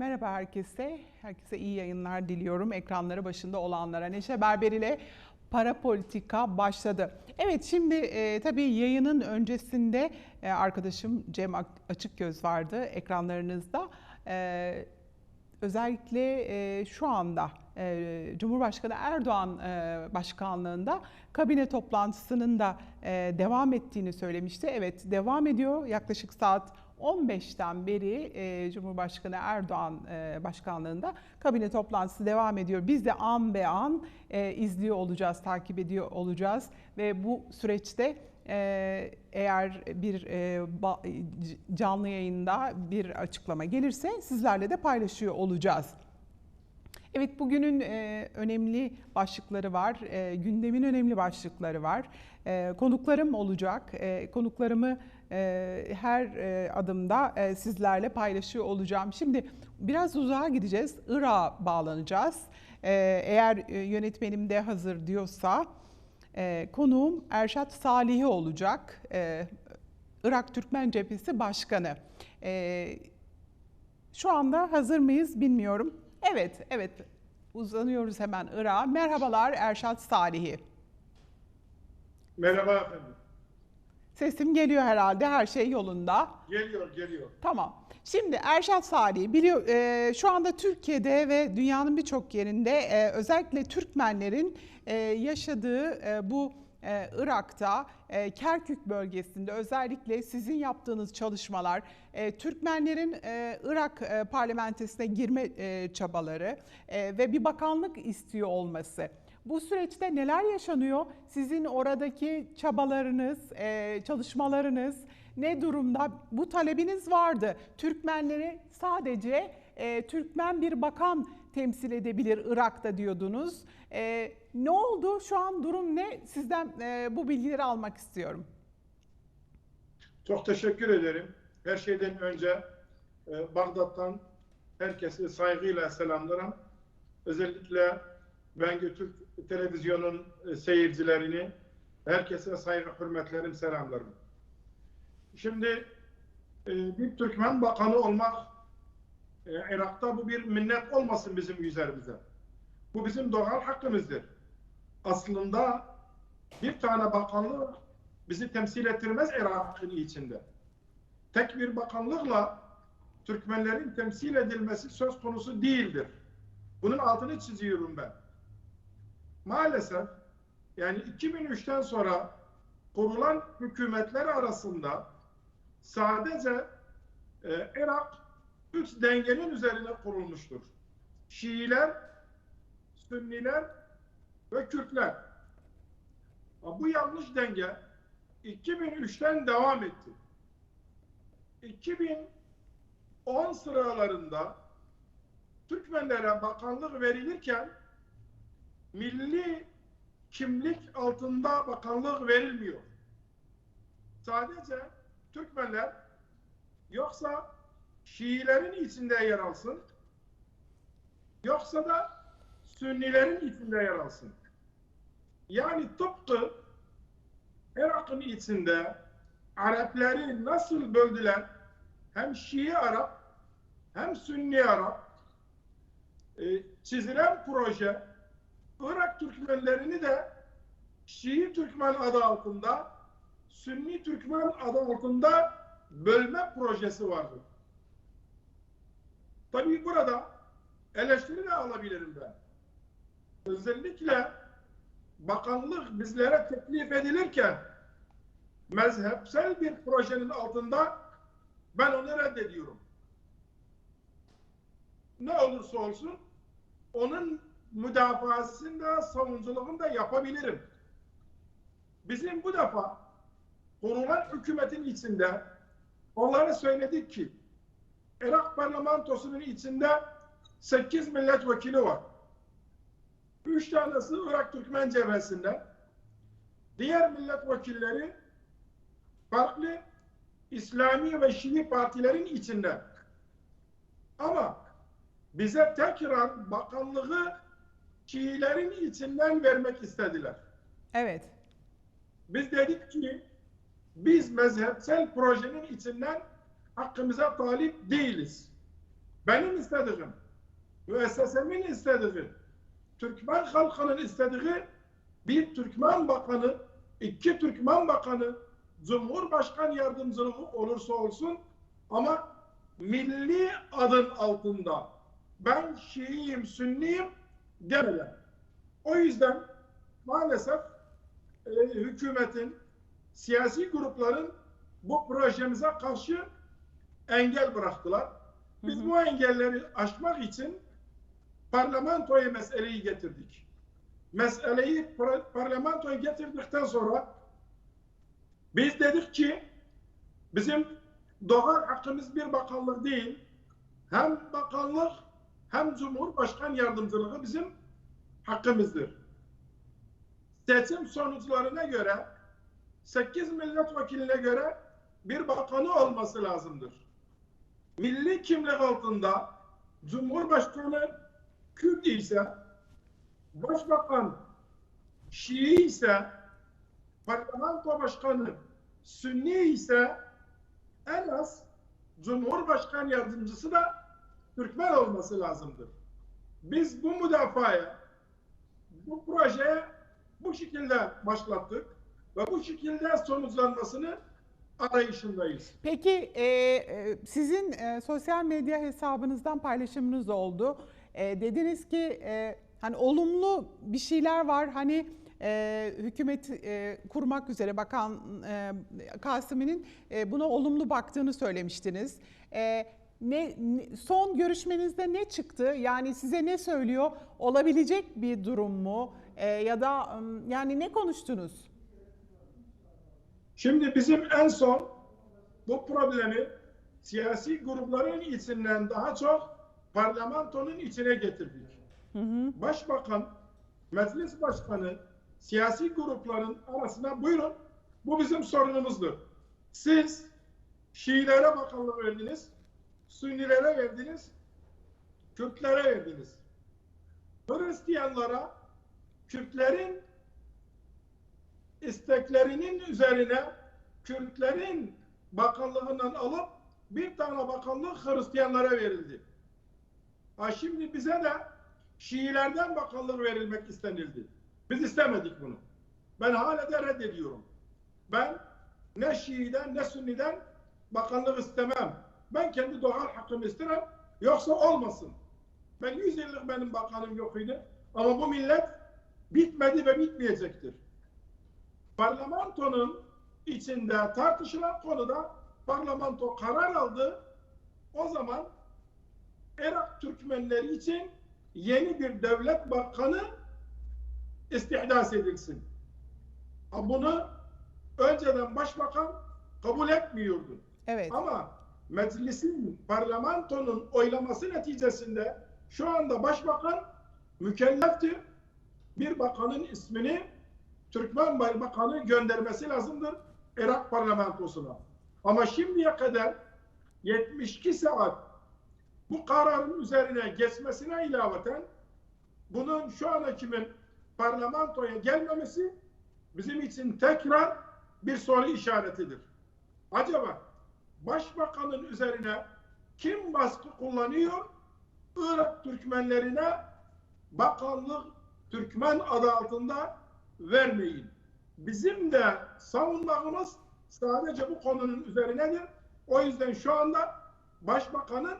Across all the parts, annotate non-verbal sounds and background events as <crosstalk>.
Merhaba herkese. Herkese iyi yayınlar diliyorum. Ekranları başında olanlara. Neşe Berber ile para politika başladı. Evet, şimdi e, tabii yayının öncesinde e, arkadaşım Cem Açıkgöz vardı ekranlarınızda. E, özellikle e, şu anda e, Cumhurbaşkanı Erdoğan e, başkanlığında kabine toplantısının da e, devam ettiğini söylemişti. Evet devam ediyor yaklaşık saat 15'ten beri e, Cumhurbaşkanı Erdoğan e, başkanlığında kabine toplantısı devam ediyor. Biz de an be an e, izliyor olacağız, takip ediyor olacağız ve bu süreçte ee, eğer bir e, canlı yayında bir açıklama gelirse sizlerle de paylaşıyor olacağız. Evet bugünün e, önemli başlıkları var, e, gündemin önemli başlıkları var. E, konuklarım olacak, e, konuklarımı e, her e, adımda e, sizlerle paylaşıyor olacağım. Şimdi biraz uzağa gideceğiz, Irak'a bağlanacağız. E, eğer e, yönetmenim de hazır diyorsa konuğum Erşat Salihi olacak, e, Irak Türkmen Cephesi Başkanı. Şu anda hazır mıyız bilmiyorum. Evet, evet. Uzanıyoruz hemen Irak'a. Merhabalar Erşat Salihi. Merhaba efendim. Sesim geliyor herhalde, her şey yolunda. Geliyor, geliyor. Tamam. Şimdi Erşat Salih biliyor e, şu anda Türkiye'de ve dünyanın birçok yerinde e, özellikle Türkmenlerin e, yaşadığı e, bu e, Irak'ta e, Kerkük bölgesinde özellikle sizin yaptığınız çalışmalar e, Türkmenlerin e, Irak e, parlamentesine girme e, çabaları e, ve bir bakanlık istiyor olması. Bu süreçte neler yaşanıyor? Sizin oradaki çabalarınız, e, çalışmalarınız ne durumda? Bu talebiniz vardı. Türkmenleri sadece e, Türkmen bir bakan temsil edebilir Irak'ta diyordunuz. E, ne oldu? Şu an durum ne? Sizden bu bilgileri almak istiyorum. Çok teşekkür ederim. Her şeyden önce Bağdat'tan herkesi saygıyla selamlarım. Özellikle Bengü Türk Televizyonu'nun e, seyircilerini herkese saygı hürmetlerim, selamlarım. Şimdi e, bir Türkmen bakanı olmak e, Irak'ta bu bir minnet olmasın bizim üzerimize. Bu bizim doğal hakkımızdır. Aslında bir tane bakanlık bizi temsil ettirmez Irak'ın içinde. Tek bir bakanlıkla Türkmenlerin temsil edilmesi söz konusu değildir. Bunun altını çiziyorum ben. Maalesef yani 2003'ten sonra kurulan hükümetler arasında sadece e, Irak üç dengenin üzerine kurulmuştur. Şiiler, Sünniler ve Kürtler. Bu yanlış denge 2003'ten devam etti. 2010 sıralarında Türkmenlere bakanlık verilirken milli kimlik altında bakanlık verilmiyor. Sadece Türkmenler yoksa Şiilerin içinde yer alsın yoksa da Sünnilerin içinde yer alsın. Yani tıpkı Irak'ın içinde Arapları nasıl böldüler? Hem Şii Arap hem Sünni Arap e, çizilen proje Irak Türkmenlerini de Şii Türkmen adı altında Sünni Türkmen adı altında bölme projesi vardı. Tabii burada eleştiri de alabilirim ben. Özellikle bakanlık bizlere teklif edilirken mezhepsel bir projenin altında ben onu reddediyorum. Ne olursa olsun onun müdafasında, savunuculuğunu da yapabilirim. Bizim bu defa kurulan hükümetin içinde onlara söyledik ki Irak parlamentosunun içinde 8 milletvekili var. Üç tanesi Irak Türkmen cephesinde. Diğer milletvekilleri farklı İslami ve Şii partilerin içinde. Ama bize tekrar bakanlığı Şiilerin içinden vermek istediler. Evet. Biz dedik ki biz mezhepsel projenin içinden hakkımıza talip değiliz. benim istediğim, müessesemin istediği, Türkmen halkının istediği bir Türkmen bakanı, iki Türkmen bakanı, Cumhurbaşkan yardımcılığı olursa olsun ama milli adın altında ben Şiiyim, Sünniyim demeden. O yüzden maalesef e, hükümetin, siyasi grupların bu projemize karşı engel bıraktılar. Biz Hı hı. bu engelleri aşmak için parlamentoya meseleyi getirdik. Meseleyi par- parlamentoya getirdikten sonra biz dedik ki bizim doğal hakkımız bir bakanlık değil, hem bakanlık hem Cumhurbaşkan yardımcılığı bizim hakkımızdır. Seçim sonuçlarına göre 8 milletvekiline göre bir bakanı olması lazımdır. Milli kimlik altında Cumhurbaşkanı Kürt ise Başbakan Şii ise Parlamento Başkanı Sünni ise en az Cumhurbaşkan Yardımcısı da Türkmen olması lazımdır. Biz bu müdafaya, bu projeye bu şekilde başlattık ve bu şekilde sonuçlanmasını arayışındayız. Peki e, e, sizin e, sosyal medya hesabınızdan paylaşımınız oldu. E, dediniz ki e, hani olumlu bir şeyler var. Hani e, hükümet e, kurmak üzere Bakan e, Kasım'ın e, buna olumlu baktığını söylemiştiniz. E, ne, ne- son görüşmenizde ne çıktı? Yani size ne söylüyor? Olabilecek bir durum mu? E, ya da yani ne konuştunuz? Şimdi bizim en son bu problemi siyasi grupların içinden daha çok parlamentonun içine getirdik. Başbakan, meclis başkanı, siyasi grupların arasına buyurun bu bizim sorunumuzdur. Siz Şiilere bakanlık verdiniz, Sünnilere verdiniz, Kürtlere verdiniz. Hristiyanlara Kürtlerin isteklerinin üzerine Kürtlerin bakanlığından alıp bir tane bakanlık Hristiyanlara verildi. Ha şimdi bize de Şiilerden bakanlık verilmek istenildi. Biz istemedik bunu. Ben hala da reddediyorum. Ben ne Şii'den ne Sünni'den bakanlık istemem. Ben kendi doğal hakkımı isterim. Yoksa olmasın. Ben 100 yıllık benim bakanım yok idi. Ama bu millet bitmedi ve bitmeyecektir parlamentonun içinde tartışılan konuda parlamento karar aldı. O zaman Irak Türkmenleri için yeni bir devlet bakanı istihdas edilsin. Bunu önceden başbakan kabul etmiyordu. Evet. Ama meclisin, parlamentonun oylaması neticesinde şu anda başbakan mükelleftir. Bir bakanın ismini Türkmen Bakanı göndermesi lazımdır Irak parlamentosuna. Ama şimdiye kadar 72 saat bu kararın üzerine geçmesine ilaveten bunun şu an kimin parlamentoya gelmemesi bizim için tekrar bir soru işaretidir. Acaba başbakanın üzerine kim baskı kullanıyor? Irak Türkmenlerine bakanlık Türkmen adı altında vermeyin. Bizim de savunmamız sadece bu konunun üzerinedir. O yüzden şu anda başbakanın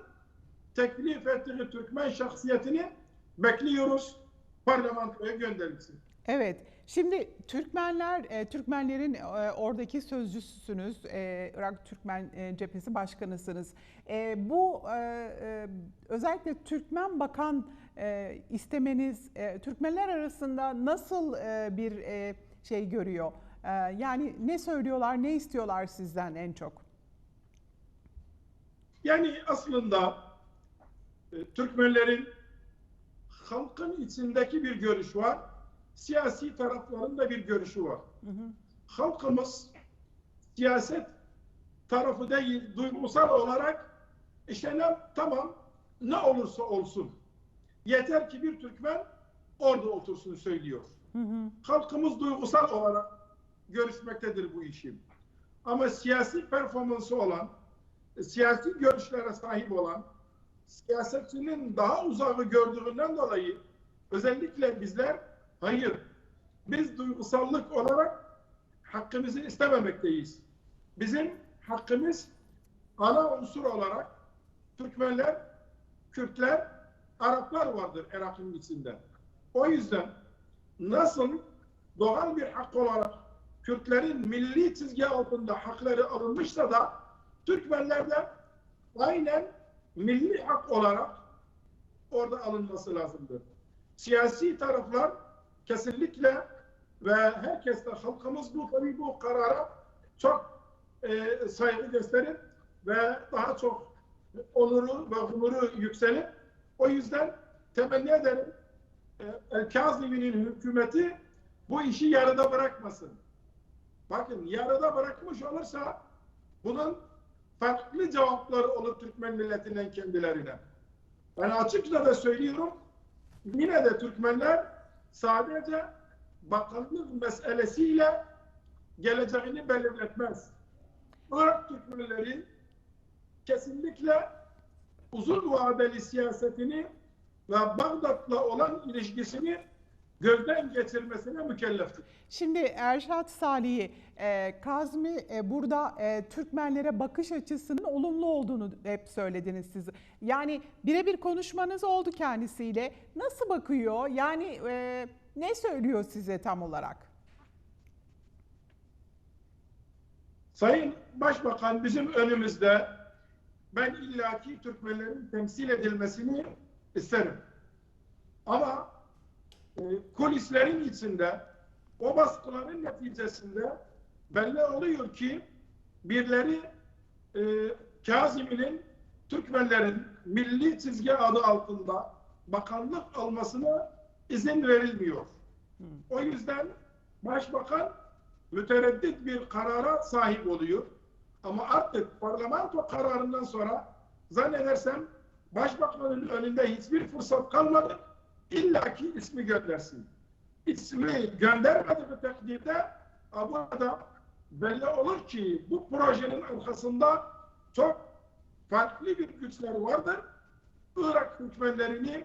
teklif ettiği Türkmen şahsiyetini bekliyoruz. Parlamentoya gönderilsin. Evet. Şimdi Türkmenler, e, Türkmenlerin e, oradaki sözcüsünüz, e, Irak Türkmen Cephesi Başkanısınız. Bu özellikle Türkmen Bakan istemeniz Türkmenler arasında nasıl bir şey görüyor? Yani ne söylüyorlar, ne istiyorlar sizden en çok? Yani aslında Türkmenlerin halkın içindeki bir görüş var. Siyasi tarafların da bir görüşü var. Halkımız siyaset tarafı değil, duygusal olarak işte ne, tamam ne olursa olsun. Yeter ki bir Türkmen orada otursun söylüyor. Halkımız duygusal olarak görüşmektedir bu işi. Ama siyasi performansı olan, siyasi görüşlere sahip olan, siyasetçinin daha uzağı gördüğünden dolayı özellikle bizler hayır biz duygusallık olarak hakkımızı istememekteyiz. Bizim hakkımız ana unsur olarak Türkmenler, Kürtler, Araplar vardır Irak'ın içinde. O yüzden nasıl doğal bir hak olarak Kürtlerin milli çizgi altında hakları alınmışsa da Türkmenler de aynen milli hak olarak orada alınması lazımdır. Siyasi taraflar kesinlikle ve herkes de halkımız bu tabii bu karara çok e, saygı gösterip ve daha çok onuru ve onuru yükselip o yüzden temenni ederim e, El Kazimi'nin hükümeti bu işi yarıda bırakmasın. Bakın yarıda bırakmış olursa bunun farklı cevapları olur Türkmen milletinden kendilerine. Ben açıkça da söylüyorum yine de Türkmenler sadece bakanlık meselesiyle geleceğini belirletmez. Irak Türkmenleri kesinlikle uzun vadeli siyasetini ve Bağdat'la olan ilişkisini gözden geçirmesine mükelleftir. Şimdi Erşat Salih'i, e, Kazmi e, burada e, Türkmenlere bakış açısının olumlu olduğunu hep söylediniz siz. Yani birebir konuşmanız oldu kendisiyle. Nasıl bakıyor? Yani e, ne söylüyor size tam olarak? Sayın Başbakan bizim önümüzde ben illaki Türkmenlerin temsil edilmesini isterim. Ama e, kulislerin içinde o baskıların neticesinde belli oluyor ki birileri e, Kazimi'nin Türkmenlerin milli çizgi adı altında bakanlık almasına izin verilmiyor. O yüzden Başbakan mütereddit bir karara sahip oluyor. Ama artık parlamento kararından sonra zannedersem Başbakanın önünde hiçbir fırsat kalmadı. İlla ki ismi göndersin. İsmi göndermediği takdirde burada belli olur ki bu projenin arkasında çok farklı bir güçler vardır. Irak hükümlerini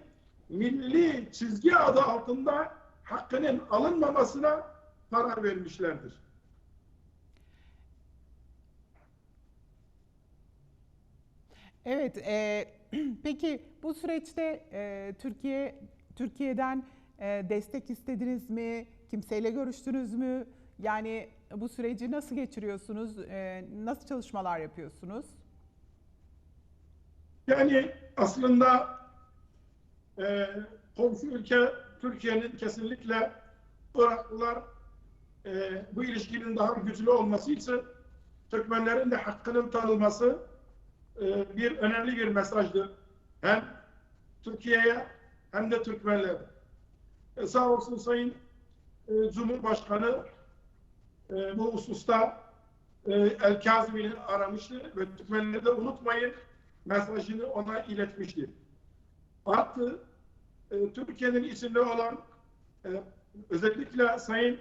milli çizgi adı altında hakkının alınmamasına karar vermişlerdir. Evet, e, <clears throat> peki bu süreçte e, Türkiye Türkiye'den e, destek istediniz mi? Kimseyle görüştünüz mü? Yani bu süreci nasıl geçiriyorsunuz? E, nasıl çalışmalar yapıyorsunuz? Yani aslında e, komşu ülke Türkiye'nin kesinlikle Iraklılar e, bu ilişkinin daha güçlü olması için Türkmenlerin de hakkının tanınması e, bir önemli bir mesajdır. Hem Türkiye'ye hem de Türkmenlere. E, sağ olsun Sayın e, Cumhurbaşkanı e, bu hususta e, El Kazimi'ni aramıştı ve Türkmenleri de unutmayın mesajını ona iletmişti. Artı e, Türkiye'nin içinde olan e, özellikle Sayın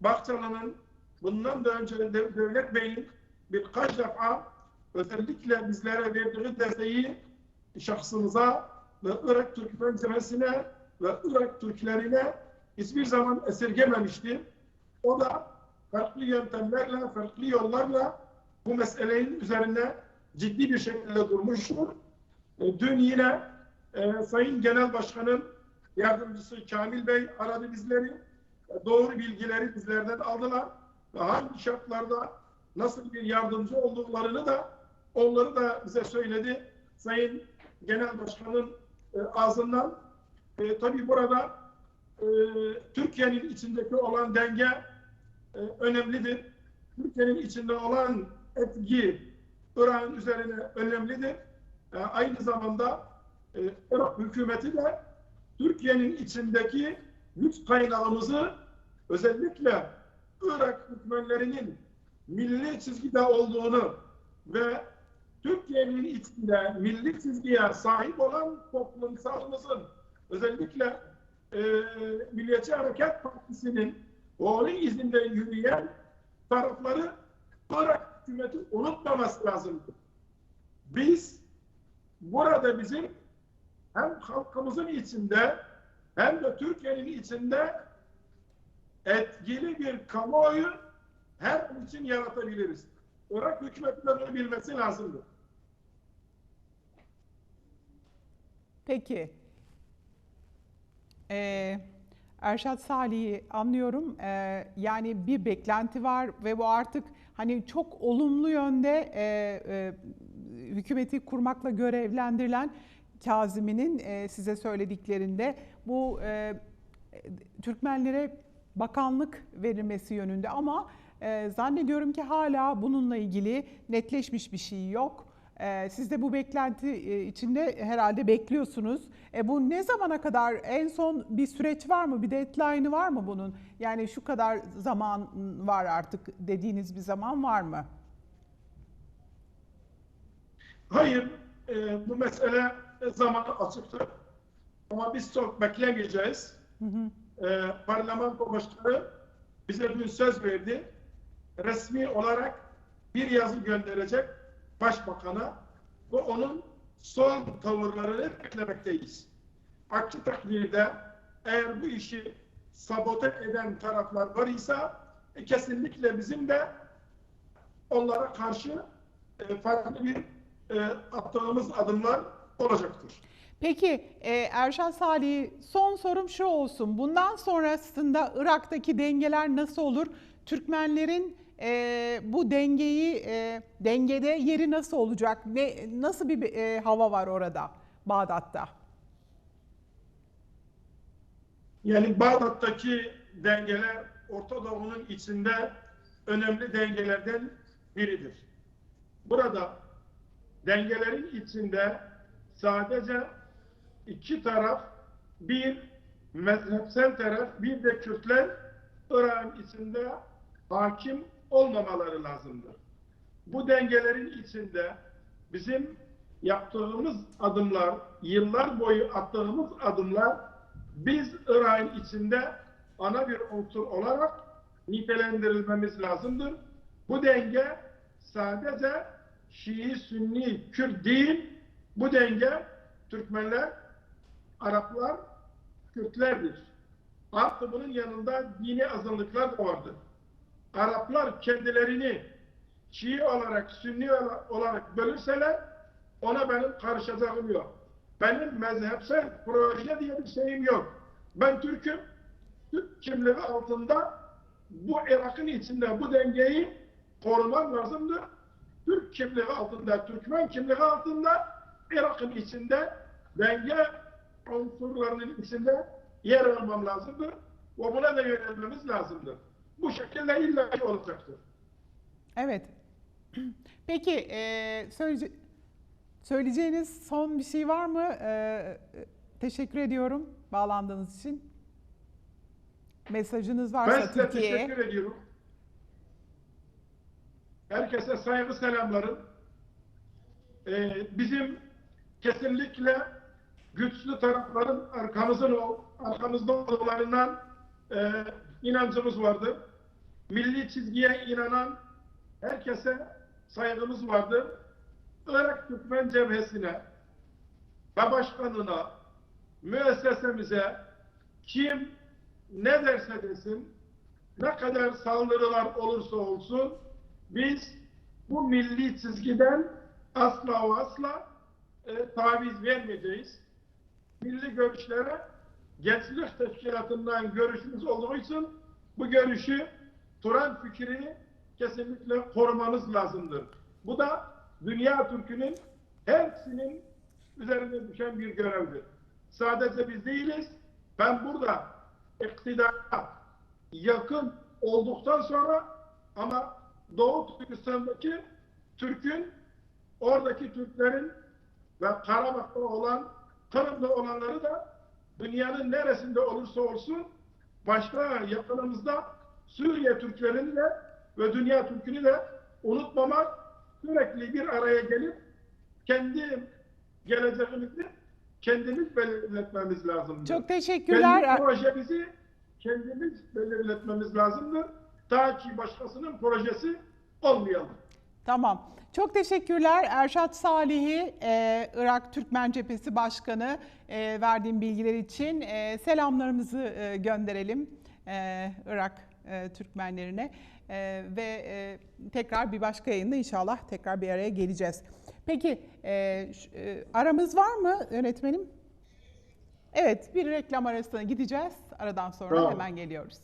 Bahçalı'nın bundan da önce de Devlet Bey'in birkaç defa özellikle bizlere verdiği desteği şahsımıza ve Irak Türkmen cemesine ve Irak Türklerine hiçbir zaman esirgememişti. O da farklı yöntemlerle, farklı yollarla bu meselenin üzerine ciddi bir şekilde durmuştur. E, dün yine e, Sayın Genel Başkan'ın yardımcısı Kamil Bey aradı bizleri. E, doğru bilgileri bizlerden aldılar. Ve hangi şartlarda nasıl bir yardımcı olduklarını da onları da bize söyledi. Sayın Genel Başkan'ın e, ağzından. E, tabii burada e, Türkiye'nin içindeki olan denge e, önemlidir. Türkiye'nin içinde olan etki Irak'ın üzerine önemlidir. E, aynı zamanda e, Irak hükümeti de Türkiye'nin içindeki güç kaynağımızı özellikle Irak hükümlerinin milli çizgide olduğunu ve Türkiye'nin içinde milli çizgiye sahip olan toplumsalımızın özellikle e, Milliyetçi Hareket Partisi'nin onun izinde yürüyen tarafları Irak hükümeti unutmaması lazımdır. Biz burada bizim hem halkımızın içinde hem de Türkiye'nin içinde etkili bir kamuoyu her için yaratabiliriz. Irak bunu bilmesi lazımdır. Peki. Ee, Erşat Salih'i anlıyorum. Ee, yani bir beklenti var ve bu artık hani çok olumlu yönde e, e, hükümeti kurmakla görevlendirilen Kazimi'nin e, size söylediklerinde bu e, Türkmenlere bakanlık verilmesi yönünde ama e, zannediyorum ki hala bununla ilgili netleşmiş bir şey yok. E, siz de bu beklenti e, içinde herhalde bekliyorsunuz. E, bu ne zamana kadar en son bir süreç var mı? Bir deadline'ı var mı bunun? Yani şu kadar zaman var artık dediğiniz bir zaman var mı? Hayır, e, bu mesele zamanı açıktır. Ama biz çok beklemeyeceğiz. E, parlamento başkanı bize dün söz verdi. Resmi olarak bir yazı gönderecek başbakana ve onun son tavırlarını beklemekteyiz. Aksi takdirde eğer bu işi sabote eden taraflar var ise e, kesinlikle bizim de onlara karşı e, farklı bir e, attığımız adımlar olacaktır. Peki e, Erşan Salih son sorum şu olsun. Bundan sonrasında Irak'taki dengeler nasıl olur? Türkmenlerin e, bu dengeyi e, dengede yeri nasıl olacak? Ne nasıl bir e, hava var orada Bağdat'ta? Yani Bağdat'taki dengeler Orta Doğu'nun içinde önemli dengelerden biridir. Burada dengelerin içinde sadece iki taraf, bir mezhepsel taraf, bir de Kürtler Irak'ın içinde hakim olmamaları lazımdır. Bu dengelerin içinde bizim yaptığımız adımlar, yıllar boyu attığımız adımlar biz Irak'ın içinde ana bir unsur olarak nitelendirilmemiz lazımdır. Bu denge sadece Şii, Sünni, Kürt değil, bu denge Türkmenler, Araplar, Kürtlerdir. Artı bunun yanında dini azınlıklar da vardır. Araplar kendilerini Şii olarak, Sünni olarak bölürseler ona benim karışacağım yok. Benim mezhepsel proje diye bir şeyim yok. Ben Türk'üm. Türk kimliği altında bu Irak'ın içinde bu dengeyi korumam lazımdır. Türk kimliği altında, Türkmen kimliği altında Irak'ın içinde denge unsurlarının içinde yer almam lazımdır. Ve buna da yönelmemiz lazımdır. Bu şekilde illa olacaktır. Evet. <clears throat> Peki e, söyleyece- söyleyeceğiniz son bir şey var mı? E, teşekkür ediyorum bağlandığınız için. Mesajınız Ben varsa size Türkiye'ye. teşekkür ediyorum. Herkese saygı selamlarım. Ee, bizim kesinlikle güçlü tarafların arkamızın ol, arkamızda olduklarından e, inancımız vardır. Milli çizgiye inanan herkese saygımız vardır. Irak Türkmen Cebhesi'ne ve başkanına, müessesemize kim ne derse desin, ne kadar saldırılar olursa olsun biz bu milli çizgiden asla asla e, taviz vermeyeceğiz. Milli görüşlere Gençlik Teşkilatı'ndan görüşümüz olduğu için bu görüşü Turan fikrini kesinlikle korumamız lazımdır. Bu da dünya Türk'ünün hepsinin üzerine düşen bir görevdir. Sadece biz değiliz. Ben burada iktidara yakın olduktan sonra ama Doğu Türkistan'daki Türk'ün oradaki Türklerin ve Karabak'ta olan Kırım'da olanları da dünyanın neresinde olursa olsun başta yakınımızda Suriye Türklerini de ve dünya Türk'ünü de unutmamak sürekli bir araya gelip kendi geleceğimizi kendimiz belirletmemiz lazımdır. Çok teşekkürler. Kendi projemizi kendimiz belirletmemiz lazımdır. Ta ki başkasının projesi olmayalım. Tamam. Çok teşekkürler Erşat Salih'i, e, Irak Türkmen Cephesi Başkanı e, verdiğim bilgiler için. E, selamlarımızı e, gönderelim e, Irak e, Türkmenlerine E, ve e, tekrar bir başka yayında inşallah tekrar bir araya geleceğiz. Peki e, e, aramız var mı yönetmenim? Evet bir reklam arasına gideceğiz. Aradan sonra Tamam. hemen geliyoruz.